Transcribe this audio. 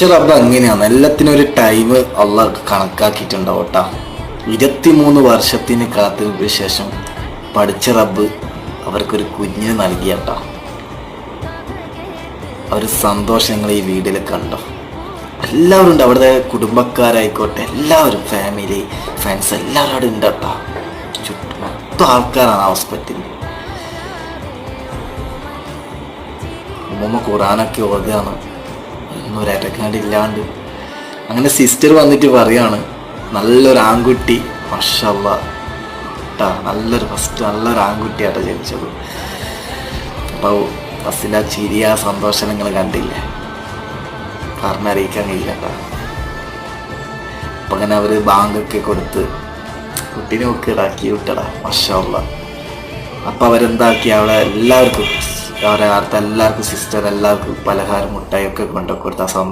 പഠിച്ച റബ്ബ് അങ്ങനെയാണ് എല്ലാത്തിനും ഒരു ടൈം അള്ളാഹ് കണക്കാക്കിയിട്ടുണ്ടാവും കേട്ടോ ഇരുപത്തിമൂന്ന് വർഷത്തിന് കാത്തിരിപ്പിന് ശേഷം പഠിച്ച റബ്ബ് അവർക്കൊരു കുഞ്ഞിന് നൽകിയട്ടാ. അവർ സന്തോഷങ്ങൾ ഈ വീട്ടിൽ കണ്ടോ? എല്ലാവരും ഉണ്ട്. അവിടുത്തെ കുടുംബക്കാരായിക്കോട്ടെ എല്ലാവരും ഫാമിലി ഫ്രണ്ട്സ് എല്ലാവരും അവിടെ ഉണ്ട് കേട്ടോ ചുറ്റും മൊത്തം ആൾക്കാരാണ് ഹോസ്പിറ്റലിൽ ഉമ്മ ഖുറാനൊക്കെ ഓതുകയാണ് ഒന്നും ഒരു ഇല്ലാണ്ട്. അങ്ങനെ സിസ്റ്റർ വന്നിട്ട് പറയാണ് നല്ലൊരു ആൺകുട്ടി മഷല്ല ട്ടാ നല്ലൊരു ഫസ്റ്റ് നല്ലൊരു ആൺകുട്ടിയാട്ടോ ജനിച്ചത്. അപ്പോൾ ഫസ്റ്റിന്റെ ആ ചിരി ആ സന്തോഷം നിങ്ങൾ കണ്ടില്ലേ? പറഞ്ഞറിയിക്കാൻ കഴിയില്ല കേട്ടോ അപ്പം അങ്ങനെ അവർ ബാങ്കൊക്കെ കൊടുത്ത് കുട്ടീനെ ഒക്കെ ഇടാക്കി വിട്ടടാ മഷല്ല അപ്പം അവരെന്താക്കി? അവളെ എല്ലാവർക്കും അവരെ അടുത്ത എല്ലാവർക്കും സിസ്റ്റർ എല്ലാവർക്കും പലഹാരം മുട്ടായി ഒക്കെ കൊണ്ടു കൊടുത്ത സന്തോഷം.